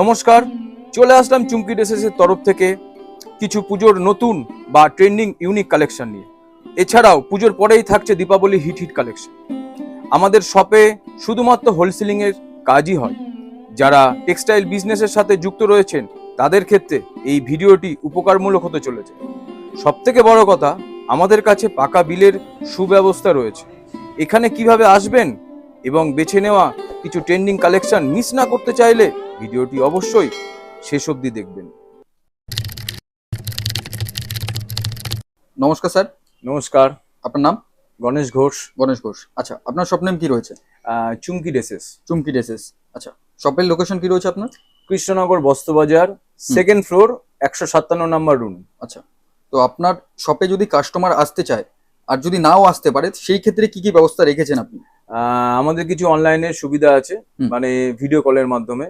নমস্কার, চলে আসলাম চুমকি ড্রেসেসের তরফ থেকে কিছু পুজোর নতুন বা ট্রেন্ডিং ইউনিক কালেকশন নিয়ে। এছাড়াও পুজোর পরেই থাকছে দীপাবলি হিট হিট কালেকশন। আমাদের শপে শুধুমাত্র হোলসেলিং এর কাজই হয়। যারা টেক্সটাইল বিজনেসের সাথে যুক্ত রয়েছেন, তাদের ক্ষেত্রে এই ভিডিওটি উপকারমূলক হতে চলেছে। সব থেকে বড় কথা, আমাদের কাছে পাকা বিলের সুব্যবস্থা রয়েছে। এখানে কীভাবে আসবেন এবং বেছে নেওয়া কিছু ট্রেন্ডিং কালেকশন মিস না করতে চাইলে ভিডিওটি অবশ্যই শেষ অবধি দেখবেন। নমস্কার স্যার। নমস্কার। আপনার নাম? গণেশ ঘোষ। গণেশ ঘোষ। আচ্ছা আপনার শপ নেম কি রয়েছে? চুমকি ড্রেসেস চুমকি ড্রেসেস আচ্ছা শপের লোকেশন কি রয়েছে আপনার? কৃষ্ণনগর বস্ত্রবাজার সেকেন্ড ফ্লোর একশো সাতান্ন নম্বর রুম আচ্ছা তো আপনার শপে যদি কাস্টমার আসতে চায় আর যদি নাও আসতে পারে সেই ক্ষেত্রে কি কি ব্যবস্থা রেখেছেন আপনি? আমাদের কিছু অনলাইনে সুবিধা আছে মানে ভিডিও কলের মাধ্যমে।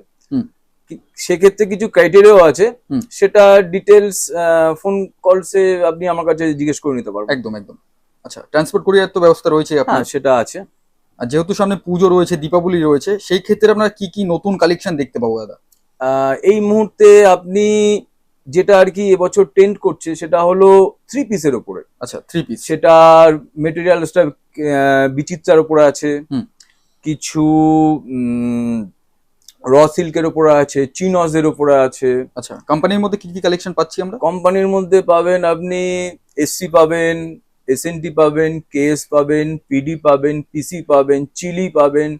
সেক্ষেত্রে কিছু ক্রাইটেরিয়াও আছে সেটা ডিটেলস ফোন কলসে আপনি আমার কাছে জিজ্ঞেস করে নিতে পারবেন। একদম একদম। আচ্ছা ট্রান্সপোর্ট কুরিয়ার তো ব্যবস্থা রয়েছে হ্যাঁ আপনার সেটা আছে। আর যেহেতু সামনে পুজো রয়েছে দীপাবলি রয়েছে সেই ক্ষেত্রে আপনার কি কি নতুন কালেকশন দেখতে পাবো দাদা? আহ, এই মুহূর্তে আপনি যেটা আর কি এবছর ট্রেন্ড করছে সেটা হলো থ্রি পিসের ওপরে। আচ্ছা থ্রি পিস সেটার মেটেরিয়ালসটা বিচিত্রার উপরে আছে। কিছু র সিল্কের উপরে আছে চিনজের উপরে আছে। আচ্ছা কোম্পানির মধ্যে কি কি কালেকশন পাচ্ছি আমরা? কোম্পানির মধ্যে পাবেন আপনি এসসি পাবেন এসএনটি পাবেন কেএস পাবেন পিডি পাবেন পিসি পাবেন চিলি পাবেন।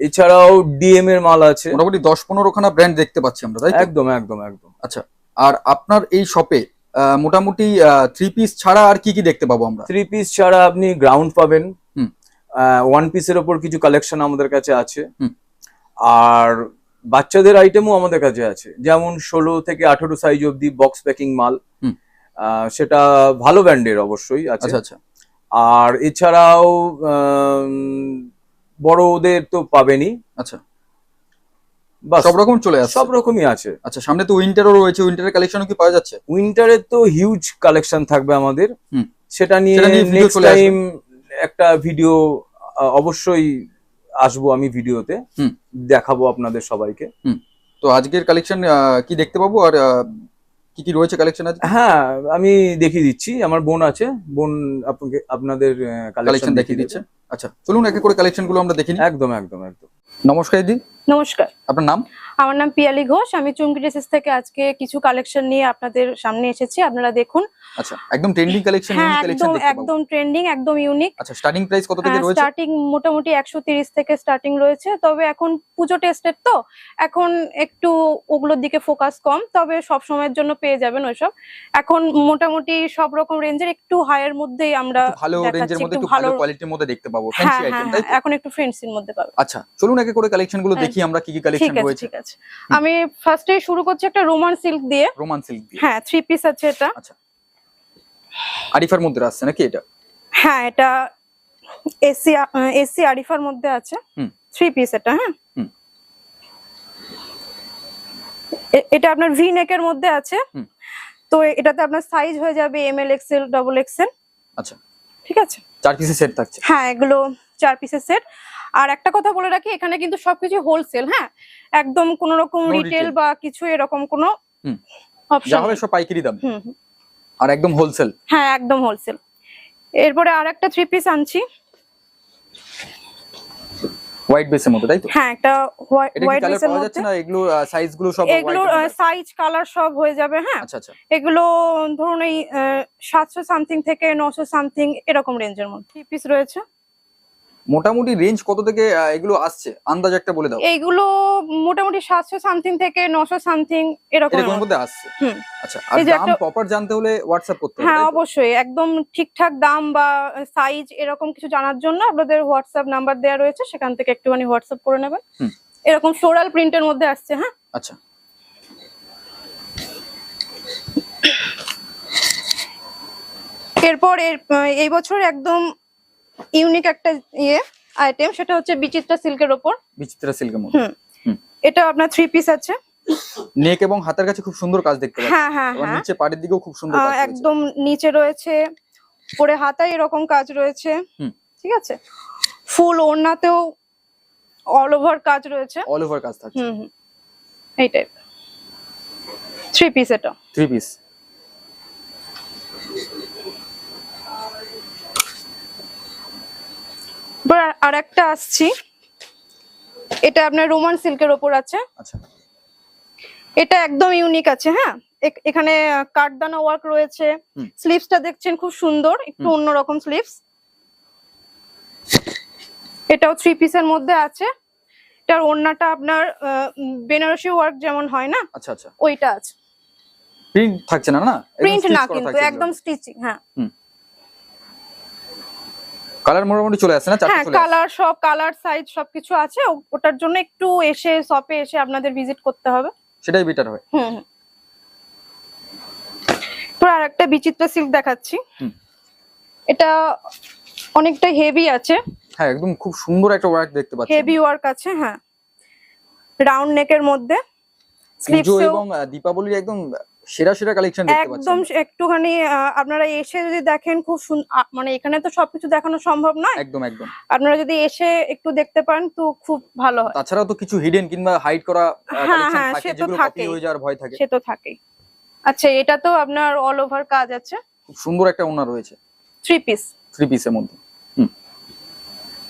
এছাড়াও ডিএম এর মাল আছে। মোটামুটি দশ পনেরো খানা ব্র্যান্ড দেখতে পাচ্ছি আমরা তাই একদম একদম একদম। আচ্ছা আর আপনার এই শপে মোটামুটি থ্রি পিস ছাড়া আর কি কি দেখতে পাবো আমরা? থ্রি পিস ছাড়া আপনি গ্রাউন্ড পাবেন। হুম। ওয়ান পিসের ওপর কিছু কালেকশন আমাদের কাছে আছে। হুম। আর বাচ্চাদের আইটেমও আমাদের কাছে আছে। যেমন ষোলো থেকে আঠেরো সাইজ অবধি বক্স প্যাকিং মাল। সেটা ভালো ব্র্যান্ডের অবশ্যই আছে। আচ্ছা আচ্ছা। আর এছাড়াও বড়দের তো পাবেনই। আচ্ছা। সব রকম চলে আসে সব রকমই আছে। আচ্ছা সামনে তো উইন্টারও রয়েছে উইন্টারের কালেকশনও কি পাওয়া যাচ্ছে? উইন্টারের তো হিউজ কালেকশন থাকবে আমাদের। হুম। সেটা নিয়ে সেটা নেক্সট টাইম একটা ভিডিও অবশ্যই আসব আমি ভিডিওতে হুম। দেখাবো আপনাদের সবাইকে। তো আজকের কালেকশন কি দেখতে পাবো? আর কি কি রয়েছে কালেকশন আছে? হ্যাঁ আমি দেখিয়ে দিচ্ছি। আমার বোন আছে। বোন আপনাকে আপনাদের কালেকশন কালেকশন দেখিয়ে দিচ্ছে। আচ্ছা চলুন একে করে কালেকশনগুলো আমরা দেখিনি একদম একদম একদম। নমস্কার দিদি। নমস্কার। আপনার নাম? আমার নাম পিয়ালি ঘোষ আমি চুমকি ড্রেসেস থেকে আজকে কিছু কালেকশন নিয়ে আপনাদের সামনে এসেছি আপনারা দেখুন। আচ্ছা একদম ট্রেন্ডিং কালেকশন হ্যাঁ কালেকশন একদম একদম ট্রেন্ডিং একদম ইউনিক আচ্ছা স্টার্টিং প্রাইস কত থেকে রয়েছে? স্টার্টিং মোটামুটি একশো তিরিশ থেকে স্টার্টিং রয়েছে তবে এখন পুজো টেস্টের তো এখন একটু ওগুলোর দিকে ফোকাস কম তবে সব সময়ের জন্য পেয়ে যাবেন ওইসব। এখন মোটামুটি সব রকম রেঞ্জের একটু হায়ার মধ্যেই আমরা ভালো রেঞ্জের মধ্যে একটু ভালো কোয়ালিটির মধ্যে দেখতে পাবো। হ্যাঁ ফ্যান্সি হ্যাঁ আইটেম হ্যাঁ, তাই এখন একটু ফ্রেন্ডসির মধ্যে পাবেন। আচ্ছা চলুন একে করে কালেকশনগুলো হ্যাঁ। দেখি আমরা কি কি কালেকশন রয়েছে। ঠিক আছে। আমি ফার্স্টে শুরু করছি একটা রোমান সিল্ক দিয়ে। রোমান সিল্ক দিয়ে? হ্যাঁ থ্রি পিস আছে এটা। আরিফার মধ্যে আসছে নাকি এটা? হ্যাঁ এটা এসি এসি আরিফার মধ্যে আছে। হুম। থ্রি পিস এটা হ্যাঁ। হুম। এটা আপনার ভি নেকের মধ্যে আছে। হুম। তো এটাতে আপনার সাইজ হয়ে যাবে M L XL double XL আচ্ছা। ঠিক আছে? চার পিসের সেট থাকছে? হ্যাঁ এগুলো চার পিসের সেট আর একটা কথা বলে রাখি এখানে কিন্তু সবকিছু হোলসেল হ্যাঁ? একদম কোনো রকম রিটেল বা কিছু এরকম কোনো অপশন হবে সব পাইকারি দাম। হুম হুম। আর একদম হোলসেল হ্যাঁ একদম হোলসেল এরপরে আর একটা থ্রি পিস আনছি হোয়াইট বেসের মধ্যে তাই তো? হ্যাঁ একটা হোয়াইট মধ্যে। না এগুলো সাইজগুলো সব কালার সব হয়ে যাবে হ্যাঁ? আচ্ছা আচ্ছা। এগুলো ধরুন এই সাতশো সামথিং থেকে নশো সামথিং এরকম রেঞ্জের মধ্যে। থ্রি পিস রয়েছে। মোটামুটি রেঞ্জ কত থেকে এগুলো আসছে? আন্দাজ একটা বলে দাও। এইগুলো মোটামুটি সাতশো সামথিং থেকে নশো সামথিং এরকম এরকম মধ্যে আসছে। আচ্ছা আর দাম প্রপার জানতে হলে হোয়াটসঅ্যাপ করতে হবে হ্যাঁ অবশ্যই। একদম ঠিকঠাক দাম বা সাইজ এরকম কিছু জানার জন্য আপনাদের হোয়াটসঅ্যাপ নাম্বার দেওয়া রয়েছে সেখান থেকে একটুখানি হোয়াটসঅ্যাপ করে নেবেন। হুম। এরকম ফ্লোরাল প্রিন্টের মধ্যে আসছে হ্যাঁ? আচ্ছা। এরপর এর এই বছর একদম ইউনিক একটা ইয়ে আইটেম সেটা হচ্ছে বিচিত্রা সিল্কের ওপর। বিচিত্রা সিল্কের মধ্যে। এটা আপনার থ্রি পিস আছে। নেক এবং হাতের কাছে খুব সুন্দর কাজ দেখতে পাচ্ছি। হ্যাঁ হ্যাঁ হ্যাঁ। নিচে পাড়ের দিকেও খুব সুন্দর কাজ একদম নিচে রয়েছে। পরে হাতায় এরকম কাজ রয়েছে। ঠিক আছে? ফুল ওড়নাতেও অল ওভার কাজ রয়েছে। অল ওভার কাজ থাকছে। হুম হুম। এই টাইপ থ্রি পিস এটা। থ্রি পিস আর একটা আসছি। এটা আপনার রোমান সিল্কের ওপর আছে। আচ্ছা। এটা একদম ইউনিক আছে হ্যাঁ? এখানে কাঠদানা ওয়ার্ক রয়েছে। স্লিভসটা দেখছেন খুব সুন্দর একটু। অন্যরকম স্লিভস এটাও থ্রি পিসের মধ্যে আছে। এটার ওড়নাটা আপনার বেনারসি ওয়ার্ক যেমন হয় না আচ্ছা আচ্ছা। ওইটা আছে। প্রিন্ট থাকছে না না? প্রিন্ট না কিন্তু একদম স্টিচিং হ্যাঁ। কালার মোটামুটি চলে আসছে না? হ্যাঁ কালার সব কালার সাইজ সবকিছু আছে। ওটার জন্য একটু এসে শপে এসে আপনাদের ভিজিট করতে হবে। সেটাই বেটার হয়। হুম এরপর আর একটা বিচিত্র সিল্ক দেখাচ্ছি। হুম। এটা অনেকটা হেভি আছে। হ্যাঁ একদম খুব সুন্দর একটা ওয়ার্ক দেখতে পাচ্ছি। হেভি ওয়ার্ক আছে হ্যাঁ। রাউন্ড নেকের মধ্যে। স্লিভসেও এবং দীপাবলির একদম সেরা সেরা কালেকশন দেখতে একদম একটুখানি আপনারা এসে যদি দেখেন খুব মানে এখানে তো সবকিছু দেখানো সম্ভব নয়। একদম একদম। আপনারা যদি এসে একটু দেখতে পারেন তো খুব ভালো হয়। তাছাড়াও তো কিছু হিডেন কিংবা হাইড করা হ্যাঁ, কালেকশন হ্যাঁ, থাকে সে তো যেগুলো কপি হয়ে যাওয়ার ভয় থাকে। সে তো থাকেই। আচ্ছা এটা তো আপনার অল ওভার কাজ আছে। খুব সুন্দর একটা ওনার রয়েছে। থ্রি পিস থ্রি পিসের মধ্যে। হুম।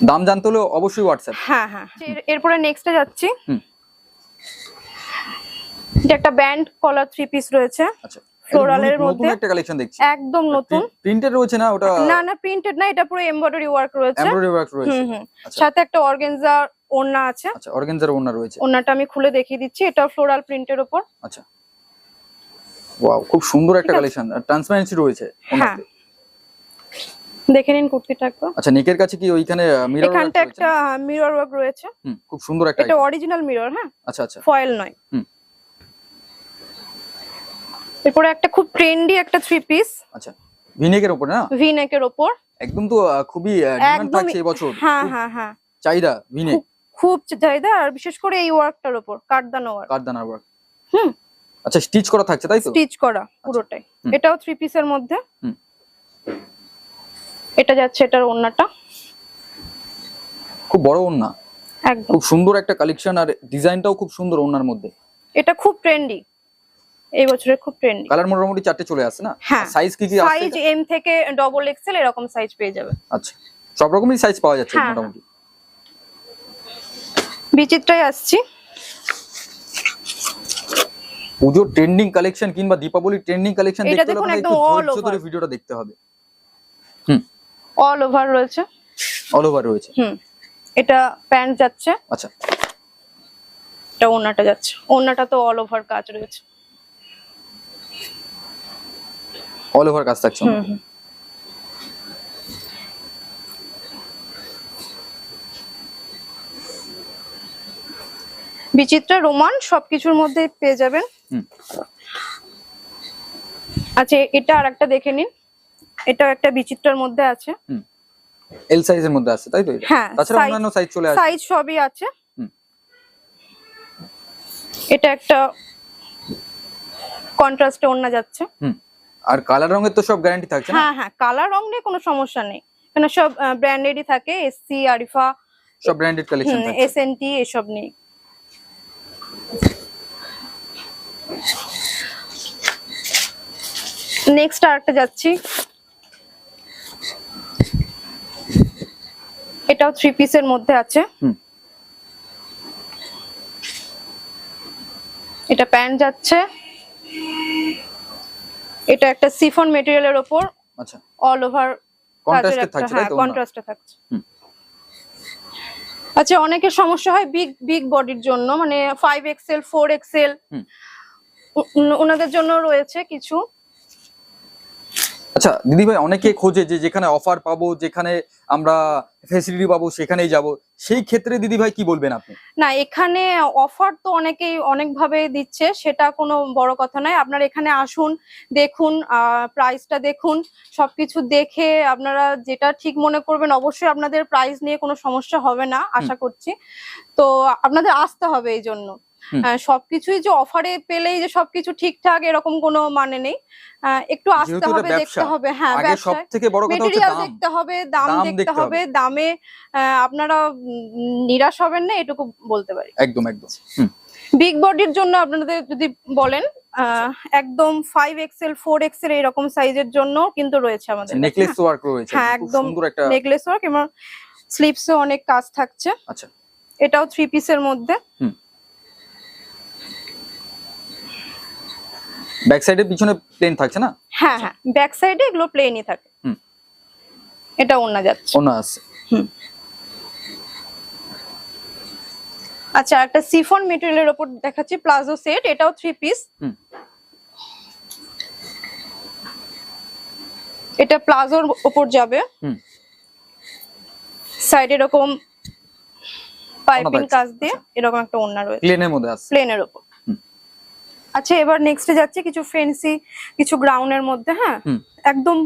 দাম জানতে হলে অবশ্যই হোয়াটসঅ্যাপ হ্যাঁ হ্যাঁ। এর- এরপরে নেক্সটে যাচ্ছি। হুম। এটা একটা ব্যান্ড কলার থ্রি পিস রয়েছে। আচ্ছা মধ্যে? একটা কালেকশন দেখছি? একদম নতুন। প্রিন্টেড রয়েছে না? ওটা না না প্রিন্টেড না এটা পুরো এমব্রয়ডারি ওয়ার্ক রয়েছে। এমব্রয়ডারি ওয়ার্ক রয়েছে। হুম। হুম আচ্ছা। সাথে একটা অর্গেনজা ওড়না আছে। আচ্ছা অর্গানজার ওনার রয়েছে। ওড়নাটা আমি খুলে দেখিয়ে দিচ্ছি। এটা ফ্লোরাল প্রিন্টের আচ্ছা। ওয়াও খুব সুন্দর একটা। কালেকশন ট্রান্সপারেন্সি রয়েছে হ্যাঁ। দেখে নিন কুর্তিটা একবার। আচ্ছা নেকের কাছে কি ওইখানে মিরর এখানটা একটা মিরর ওয়ার্ক রয়েছে। হুম খুব সুন্দর একটা এটা অরিজিনাল মিরর হ্যাঁ? আচ্ছা আচ্ছা। ফয়েল নয়। হুম। এরপরে একটা খুব ট্রেন্ডি একটা থ্রি পিস আচ্ছা ভিনেকের উপরে না? ভি নেকের ওপর। একদম তো খুবই ডিমান্ড থাকছে এবছর হ্যাঁ খুব হ্যাঁ হ্যাঁ। চাহিদা ভিনেক খুব চাহিদা আর বিশেষ করে এই ওয়ার্কটার ওপর কাঠদানা ওয়ার্ক কারদানার ওয়ার্ক হুম। আচ্ছা স্টিচ করা থাকছে তাই তো? স্টিচ করা পুরোটাই। এটাও থ্রি পিসের মধ্যে। হুম। এটা যাচ্ছে এটার ওড়নাটা। খুব বড় ওন্না একদম। খুব সুন্দর একটা কালেকশন আর ডিজাইনটাও খুব সুন্দর ওনার মধ্যে। এটা খুব ট্রেন্ডি এই বছরের খুব ট্রেন্ডি কালার মোটামুটি চারটে চলে আসছে না? হ্যাঁ। সাইজ কি কি সাইজ এম থেকে ডবল এক্সেল এরকম সাইজ পেয়ে যাবে। আচ্ছা। সব রকমই সাইজ পাওয়া যাচ্ছে হ্যাঁ, মোটামুটি। বিচিত্রায় আসছি। পুজোর ট্রেন্ডিং কালেকশন কিংবা দীপাবলি ট্রেন্ডিং কালেকশন দেখতে হলে দেখুন একদম একটু all ধৈর্য ভিডিওটা দেখতে হবে। হুম। অল ওভার রয়েছে। অল ওভার রয়েছে। হুম। এটা প্যান্ট যাচ্ছে। আচ্ছা। এটা ওড়নাটা যাচ্ছে। ওড়নাটা তো অল ওভার কাজ রয়েছে। অল ওভার কাজ থাকছে বিচিত্রা রোমান সবকিছুর মধ্যে পেয়ে যাবেন। আচ্ছা এটা আর একটা দেখে নিন। এটা একটা বিচিত্রার মধ্যে আছে। এল সাইজের মধ্যে আছে তাই তো? হ্যাঁ, তাছাড়া অন্যান্য সাইজ চলে আসে। সাইজ সবই আছে। এটা একটা কন্ট্রাস্টে ওড়না যাচ্ছে। হুম। আর কালার রঙের তো সব গ্যারান্টি থাকছে না? হ্যাঁ হ্যাঁ কালার রং নিয়ে কোনো সমস্যা নেই। এখানে সব ব্র্যান্ডেডই থাকে এসসি আরিফা সব ব্র্যান্ডেড কালেকশন থাকছে। এস এন টি এসব নেই নেক্সট আরেকটা যাচ্ছি। এটাও থ্রি পিসের মধ্যে আছে। এটা প্যান্ট যাচ্ছে। এটা একটা সিফন মেটেরিয়ালের ওপর আচ্ছা। অল ওভার কন্ট্রাস্টে থাকছে তাই হ্যাঁ? কন্ট্রাস্টে থাকছে। আচ্ছা অনেকের সমস্যা হয় বিগ বিগ বডির জন্য মানে ফাইভ এক্সেল ফোর এক্সেল হুম। ওনাদের জন্য রয়েছে কিছু। আচ্ছা দিদি ভাই অনেকে খোঁজে যে যেখানে অফার পাবো যেখানে আমরা ফেসিলিটি পাবো সেখানেই যাব। সেই ক্ষেত্রে দিদি ভাই কি বলবেন আপনি? না এখানে অফার তো অনেকেই অনেকভাবে দিচ্ছে সেটা কোনো বড় কথা নয়। আপনারা এখানে আসুন দেখুন প্রাইসটা দেখুন সবকিছু দেখে আপনারা যেটা ঠিক মনে করবেন অবশ্যই আপনাদের প্রাইস নিয়ে কোনো সমস্যা হবে না আশা করছি। তো আপনাদের আসতে হবে এই জন্য সবকিছুই যে অফারে পেলেই যে সবকিছু ঠিকঠাক এরকম কোনো মানে নেই। একটু আসতে হবে দেখতে হবে। হ্যাঁ সব থেকে বড় মেটেরিয়াল দেখতে হবে দাম দেখতে হবে। দামে আপনারা নিরাশ হবেন না এটুকু বলতে পারি। একদম একদম। বিগ বডির জন্য আপনাদের যদি বলেন একদম ফাইভ এক্সেল ফোর এক্সেল এরকম সাইজের জন্য কিন্তু রয়েছে আমাদের নেকলেস ওয়ার্ক রয়েছে। হ্যাঁ, একদম সুন্দর একটা নেকলেস ওয়ার্ক এবং স্লিপসে অনেক কাজ থাকছে। আচ্ছা। এটাও থ্রি পিসের মধ্যে। ব্যাক সাইডের পিছনে প্লেন থাকছে না? হ্যাঁ হ্যাঁ। ব্যাক সাইডে এগুলো প্লেনই থাকে। হুম। এটা ওন্না যাচ্ছে। অন্য আছে। হুম। আচ্ছা একটা সিফন মেটেরিয়ালের ওপর দেখাচ্ছি প্লাজো সেট এটাও থ্রি পিস হুম। এটা প্লাজোর ওপর যাবে। হুম। সাইড এরকম পাইপিং কাজ দিয়ে এরকম একটা ওন্না রয়েছে। প্লেনের মধ্যে আছে। প্লেনের হুম। আচ্ছা এবার নেক্সটে যাচ্ছে কিছু ফেন্সি কিছু গ্রাউন্ডের মধ্যে হ্যাঁ। একদম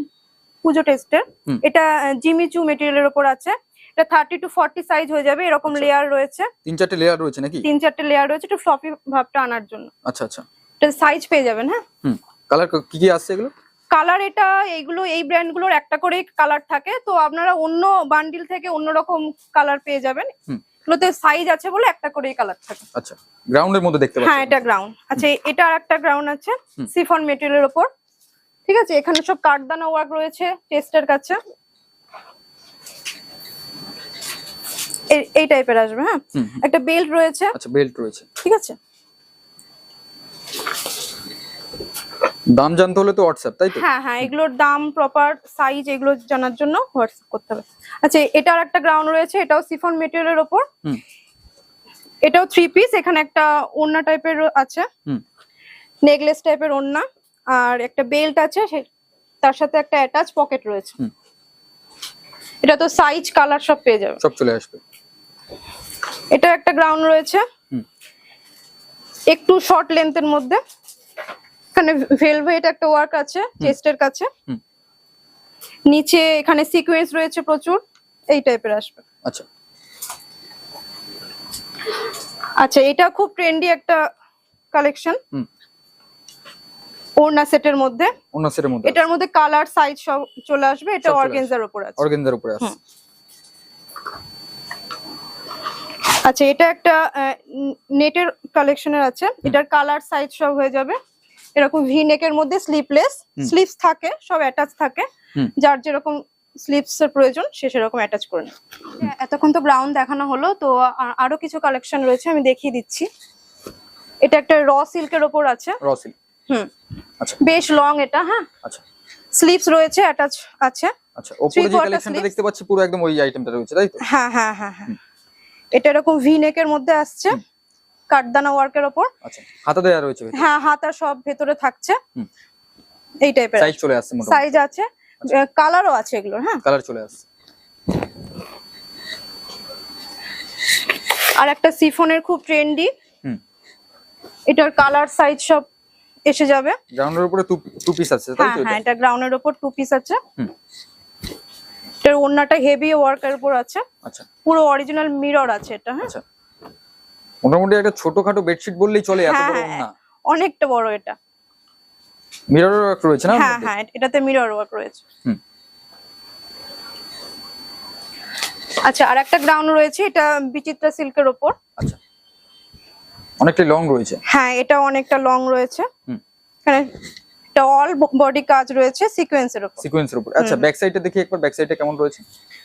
পুজো টেস্টের। এটা জিমিচু মেটেরিয়ালের ওপর আছে। এটা থার্টি টু ফর্টি সাইজ হয়ে যাবে এরকম আচ্ছা। লেয়ার রয়েছে। তিন চারটে লেয়ার রয়েছে নাকি? তিন চারটে লেয়ার রয়েছে একটু ফ্লপি ভাবটা আনার জন্য। আচ্ছা আচ্ছা। এটা সাইজ পেয়ে যাবেন হ্যাঁ? কালার কি কি আসছে এগুলো? কালার এটা এইগুলো এই ব্র্যান্ডগুলোর একটা করেই কালার থাকে। তো আপনারা অন্য বান্ডিল থেকে অন্য রকম কালার পেয়ে যাবেন। এগুলোতে সাইজ আছে বলে একটা করে কালার থাকে। আচ্ছা গ্রাউন্ডের মধ্যে দেখতে হ্যাঁ এটা গ্রাউন্ড আচ্ছা এটা আর একটা গ্রাউন্ড আছে সিফন মেটেরিয়ালের উপর। ঠিক আছে এখানে সব কাটদানা ওয়ার্ক রয়েছে চেস্টের কাছে। এই- এই টাইপের আসবে হ্যাঁ? একটা বেল্ট রয়েছে। আচ্ছা বেল্ট রয়েছে। ঠিক আছে? দাম জানতে হলে তো হোয়াটসঅ্যাপ তাই তো? হ্যাঁ হ্যাঁ এগুলোর দাম প্রপার সাইজ এগুলো জানার জন্য হোয়াটসঅ্যাপ করতে হবে। আচ্ছা এটার একটা গ্রাউন্ড রয়েছে এটাও সিফন মেটেরিয়ালের হুম। এটাও থ্রি পিস এখানে একটা ওড়না টাইপের আছে। হুম। নেকলেস টাইপের ওড়না আর একটা বেল্ট আছে তার সাথে একটা অ্যাটাচ পকেট রয়েছে। এটা তো সাইজ কালার সব পেয়ে যাবে। সব চলে আসবে। এটা একটা গ্রাউন্ড রয়েছে। হুম। একটু শর্ট লেন্থের মধ্যে। এখানে ভেলভেট একটা ওয়ার্ক আছে চেস্টের কাছে। নিচে এখানে সিকোয়েন্স রয়েছে প্রচুর এই টাইপের আসবে। আচ্ছা। আচ্ছা এটা খুব ট্রেন্ডি একটা কালেকশন ওড়না সেটের মধ্যে। অন্য সেটের মধ্যে এটার মধ্যে কালার সাইজ সব চলে আসবে এটা অর্গেনজার উপর আছে। অর্গেন্দার উপরে আছে। আচ্ছা এটা একটা নেটের কালেকশনের আছে। এটার কালার সাইজ সব হয়ে যাবে। এরকম ভি নেকের মধ্যে স্লিপলেস স্লিপস থাকে সব অ্যাটাচ থাকে। যার যেরকম স্লিপস এর প্রয়োজন সে সেরকম অ্যাটাচ করে নেবে এতক্ষণ তো গ্রাউন্ড দেখানো হলো তো আরও কিছু কালেকশন রয়েছে আমি দেখিয়ে দিচ্ছি। এটা একটা র সিল্কের ওপর আছে। রসিল হুম। আচ্ছা। বেশ লং এটা হ্যাঁ। আচ্ছা। স্লিপস রয়েছে অ্যাটাচ আছে। আচ্ছা ওপরে যে কালেকশনটা দেখতে পাচ্ছি পুরো একদম ওই আইটেমটা রয়েছে তাই তো? হ্যাঁ হ্যাঁ হ্যাঁ হ্যাঁ। এটা এরকম ভি নেকের মধ্যে আসছে। কাঠদানা ওয়ার্কের ওপর। আচ্ছা হাতা দেওয়া রয়েছে হ্যাঁ হাতা সব ভেতরে থাকছে। এই টাইপের সাইজ চলে আসছে সাইজ আছে। কালারও আছে এগুলোর হ্যাঁ। কালার চলে আসছে। আর একটা সিফনের খুব ট্রেন্ডি এটার কালার সাইজ সব এসে যাবে। গ্রাউন্ডের উপরে টু পিস আছে তাই হ্যাঁ তো হ্যাঁ এটা? গ্রাউন্ডের ওপর টু পিস আছে। এটার ওড়নাটা হেভি ওয়ার্কের উপর আছে। আচ্ছা। পুরো অরিজিনাল মিরর আছে এটা হ্যাঁ। আচ্ছা। মোটামুটি একটা ছোটখাটো বেডশিট বললেই চলে এত হ্যাঁ বড় হ্যাঁ না। অনেকটা বড় এটা। মিরর ওয়ার্ক রয়েছে না হ্যাঁ হ্যাঁ এটাতে মিরর ওয়ার্ক রয়েছে। হুম। আচ্ছা আর একটা গ্রাউন্ড রয়েছে এটা বিচিত্রা সিল্কের ওপর। আচ্ছা। অনেকটাই লং রয়েছে। হ্যাঁ এটা অনেকটা লং রয়েছে। হুম। এখানে এটা অল বডি কাজ রয়েছে সিকোয়েন্সের ওপর। সিকোয়েন্সের উপর আচ্ছা ব্যাক সাইডে দেখি একবার ব্যাক সাইডে কেমন রয়েছে?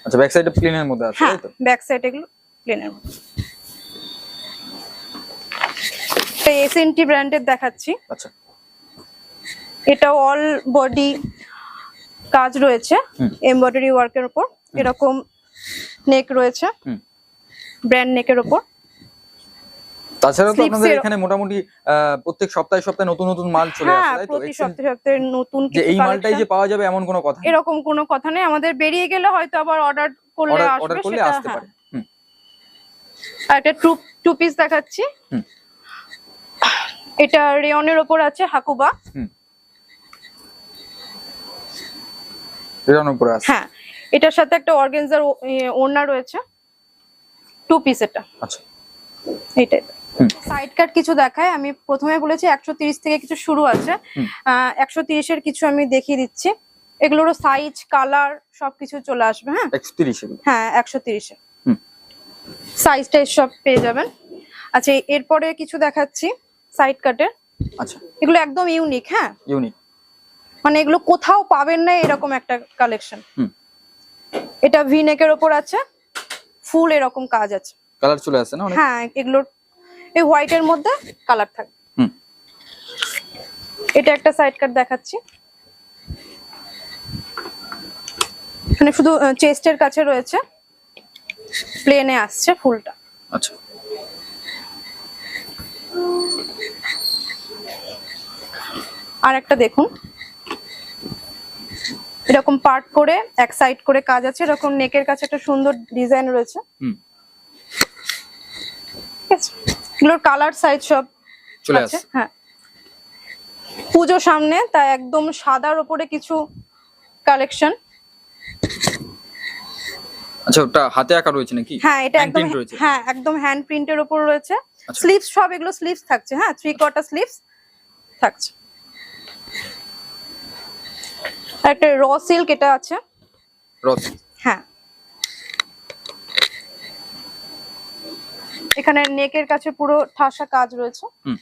আচ্ছা ব্যাক সাইডে প্লেনের মধ্যে আছে হ্যাঁ তাই তো? ব্যাক সাইড এগুলো প্লেনের মধ্যে এটা এসএনটি ব্র্যান্ডের দেখাচ্ছি। আচ্ছা। এটা অল বডি কাজ রয়েছে। এমব্রয়ডারি ওয়ার্কের উপর। এরকম নেক রয়েছে ব্র্যান্ড নেকের উপর। তাছাড়া তো আপনাদের এখানে মোটামুটি প্রত্যেক সপ্তাহে সপ্তাহে নতুন নতুন মাল চলে হ্যাঁ আসে তাই তো? প্রতি সপ্তাহে সপ্তাহে নতুন কিছু এই মালটাই যে পাওয়া যাবে এমন কোনো কথা এরকম কোনো কথা নেই। আমাদের বেরিয়ে গেলে হয়তো আবার অর্ডার করলে আসবে অর্ডার করলে আসতে হ্যাঁ। পারে। আর একটা টু টু পিস দেখাচ্ছি। এটা রেয়নের ওপর আছে হাকুবা। এটার উপরে আছে। হ্যাঁ এটার সাথে একটা অর্গেনজার ওড়না রয়েছে। টু পিস এটা। আচ্ছা। এই টাইপের সাইড কাট কিছু দেখায় আমি প্রথমে বলেছি একশো থেকে কিছু শুরু আছে। একশো তিরিশের কিছু আমি দেখিয়ে দিচ্ছি। এগুলোরও সাইজ কালার সবকিছু চলে আসবে হ্যাঁ? হ্যাঁ একশো তিরিশে হুম। সাইজ টাইজ সব পেয়ে যাবেন। আচ্ছা এরপরে কিছু দেখাচ্ছি। সাইড কাটের আচ্ছা। এগুলো একদম ইউনিক হ্যাঁ? ইউনিক মানে এগুলো কোথাও পাবেন না এরকম একটা কালেকশন এটা ভি নেকের ওপর আছে ফুল এরকম কাজ আছে। কালার চলে আসে না অনেক? হ্যাঁ এগুলোর এই হোয়াইটের মধ্যে কালার থাকে হুম। এটা একটা সাইড কাট দেখাচ্ছি। এখানে শুধু চেস্টের কাছে রয়েছে। প্লেনে আসছে ফুলটা আচ্ছা। আর একটা দেখুন। এরকম পার্ট করে এক সাইড করে কাজ আছে এরকম নেকের কাছে একটা সুন্দর ডিজাইন রয়েছে। এগুলোর কালার সাইজ সব চলে আসে হ্যাঁ। পুজো সামনে তাই একদম সাদার ওপরে কিছু কালেকশন আচ্ছা ওটা হাতে আঁকা রয়েছে নাকি? হ্যাঁ এটা একদম হ্যাঁ একদম হ্যান্ড প্রিন্টের ওপর রয়েছে। স্লিভস সব এগুলো স্লিভস থাকছে হ্যাঁ? থ্রি কোয়ার্টার স্লিভস থাকছে। একটা র সিল্ক এটা আছে। হ্যাঁ। এখানে নেকের কাছে পুরো ঠাসা কাজ রয়েছে। হুম।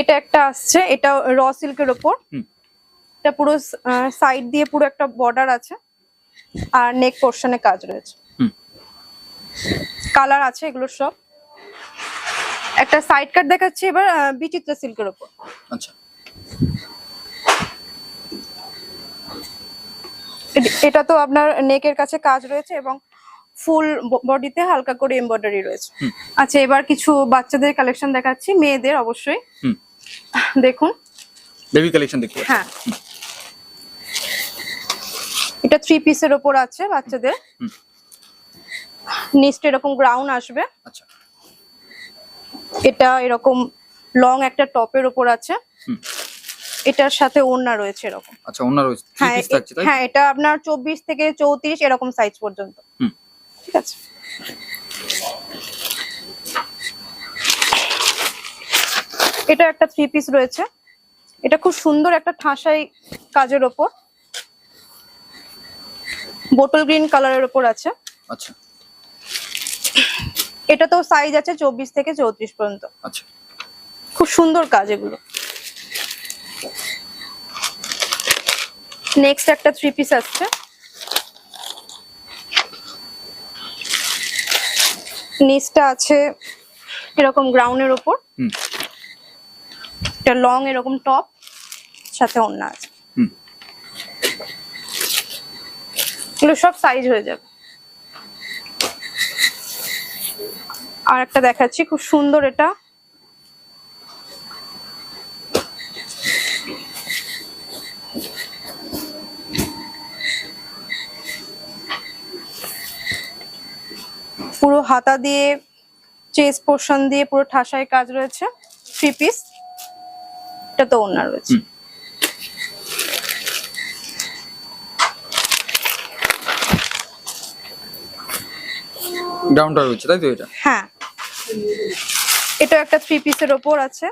এটা একটা আসছে এটা র সিল্কের ওপর। এটা পুরো সাইড দিয়ে পুরো একটা বর্ডার আছে। আর নেক পোর্শনে কাজ রয়েছে। কালার আছে এগুলোর সব। একটা সাইড কাট দেখাচ্ছি এবার বিচিত্রা সিল্কের ওপর আচ্ছা। এটা তো আপনার নেকের কাছে কাজ রয়েছে এবং ফুল বডিতে হালকা করে এমব্রয়ডারি রয়েছে। আচ্ছা এবার কিছু বাচ্চাদের কালেকশন দেখাচ্ছি মেয়েদের অবশ্যই। দেখুন। বেবি কালেকশন পাচ্ছি। হ্যাঁ। এটা থ্রি পিসের ওপর আছে বাচ্চাদের। নিচটা এরকম গ্রাউন্ড আসবে। আচ্ছা। এটা এরকম লং একটা টপের ওপর আছে। এটার সাথে ওড়না রয়েছে এরকম। আচ্ছা অন্য রয়েছে। থ্রি হ্যাঁ হ্যাঁ এটা আপনার চব্বিশ থেকে চৌত্রিশ এরকম সাইজ পর্যন্ত। হুম। ঠিক আছে? এটা একটা থ্রি পিস রয়েছে। এটা খুব সুন্দর একটা ঠাসাই কাজের ওপর। বোটল গ্রিন কালারের ওপর আছে। আচ্ছা। এটা তো সাইজ আছে চব্বিশ থেকে চৌত্রিশ পর্যন্ত। আচ্ছা। খুব সুন্দর কাজ এগুলো। নেক্সট একটা থ্রি পিস আসছে। নিচটা আছে এরকম গ্রাউন্ডের ওপর হুম। এটা লং এরকম টপ সাথে অন্য আছে। হুম। এগুলো সব সাইজ হয়ে যাবে। আর একটা দেখাচ্ছি, খুব সুন্দর এটা। পুরো হাতা দিয়ে চেস্ট পোর্শন দিয়ে পুরো ঠাসায় কাজ রয়েছে থ্রি পিস এটা তো ওনার রয়েছে। গ্রাউন্ডটা রয়েছে তাই তো এটা? হ্যাঁ। এটা একটা থ্রি পিসের ওপর আছে।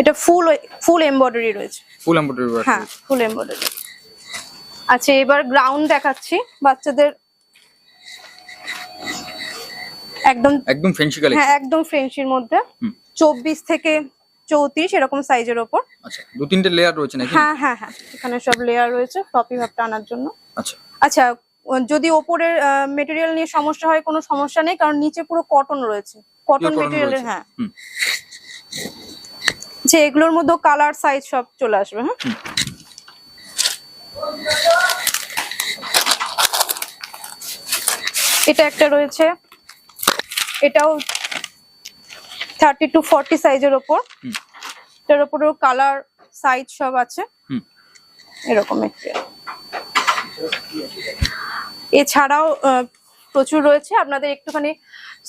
এটা ফুল ফুল এমব্রয়ডারি রয়েছে। ফুল এমব্রয়ডারি হ্যাঁ ফুল এমব্রয়ডারি আচ্ছা এবার গ্রাউন্ড দেখাচ্ছি বাচ্চাদের। একদম একদম ফ্যান্সি কালেকশন হ্যাঁ একদম ফ্রেঞ্চির মধ্যে। হুম। চব্বিশ থেকে চৌত্রিশ এরকম সাইজের ওপর। আচ্ছা দু তিনটে লেয়ার রয়েছে নাকি? হ্যাঁ হ্যাঁ হ্যাঁ এখানে সব লেয়ার রয়েছে টপি ভাবটা আনার জন্য। আচ্ছা। আচ্ছা যদি ওপরের মেটেরিয়াল নিয়ে সমস্যা হয় কোনো সমস্যা নেই কারণ নিচে পুরো কটন রয়েছে। কটন মেটেরিয়ালের হ্যাঁ। যে এগুলোর মধ্যে কালার সাইজ সব চলে আসবে হ্যাঁ। এটা একটা রয়েছে। এটাও থার্টি টু ফর্টি সাইজের ওপর। এটার ওপরেও কালার সাইজ সব আছে। এরকম একটা। এছাড়াও প্রচুর রয়েছে। আপনাদের একটুখানি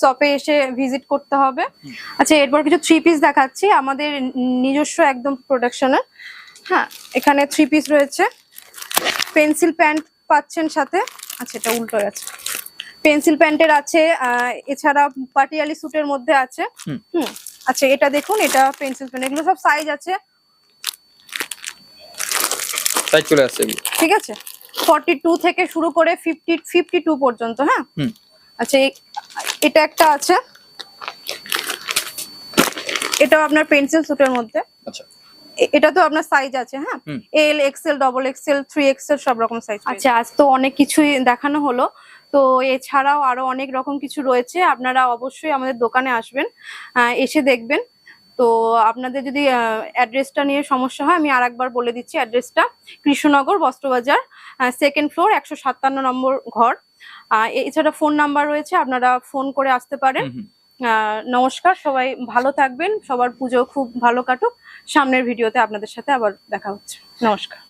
শপে এসে ভিজিট করতে হবে। আচ্ছা এরপর কিছু থ্রি পিস দেখাচ্ছি। আমাদের নিজস্ব একদম প্রোডাকশনের হ্যাঁ এখানে থ্রি পিস রয়েছে। পেন্সিল প্যান্ট পাচ্ছেন সাথে। আচ্ছা এটা উল্টো আছে। পেন্সিল প্যান্টের আছে আহ, এছাড়া পাটিয়ালি স্যুটের মধ্যে আছে। হুম। আচ্ছা এটা দেখুন এটা পেন্সিল প্যান্ট এগুলো সব সাইজ আছে। তাই চলে আসছে ঠিক আছে? ফর্টি টু থেকে শুরু করে ফিফটি ফিফটি টু পর্যন্ত হ্যাঁ? হুম। আচ্ছা এটা একটা আছে। এটাও আপনার পেন্সিল সুটের মধ্যে। আচ্ছা। এটা তো আপনার সাইজ আছে হ্যাঁ? L XL double XL three XL সব রকম সাইজ আচ্ছা আজ তো অনেক কিছুই দেখানো হলো। তো এছাড়াও আরও অনেক রকম কিছু রয়েছে। আপনারা অবশ্যই আমাদের দোকানে আসবেন এসে দেখবেন। তো আপনাদের যদি অ্যাড্রেসটা নিয়ে সমস্যা হয় আমি আর একবার বলে দিচ্ছি অ্যাড্রেসটা কৃষ্ণনগর বস্ত্রবাজার সেকেন্ড ফ্লোর একশো সাতান্ন নম্বর ঘর। এছাড়া ফোন নাম্বার রয়েছে আপনারা ফোন করে আসতে পারেন। নমস্কার সবাই ভালো থাকবেন সবার পুজো খুব ভালো কাটুক। সামনের ভিডিওতে আপনাদের সাথে আবার দেখা হচ্ছে। নমস্কার।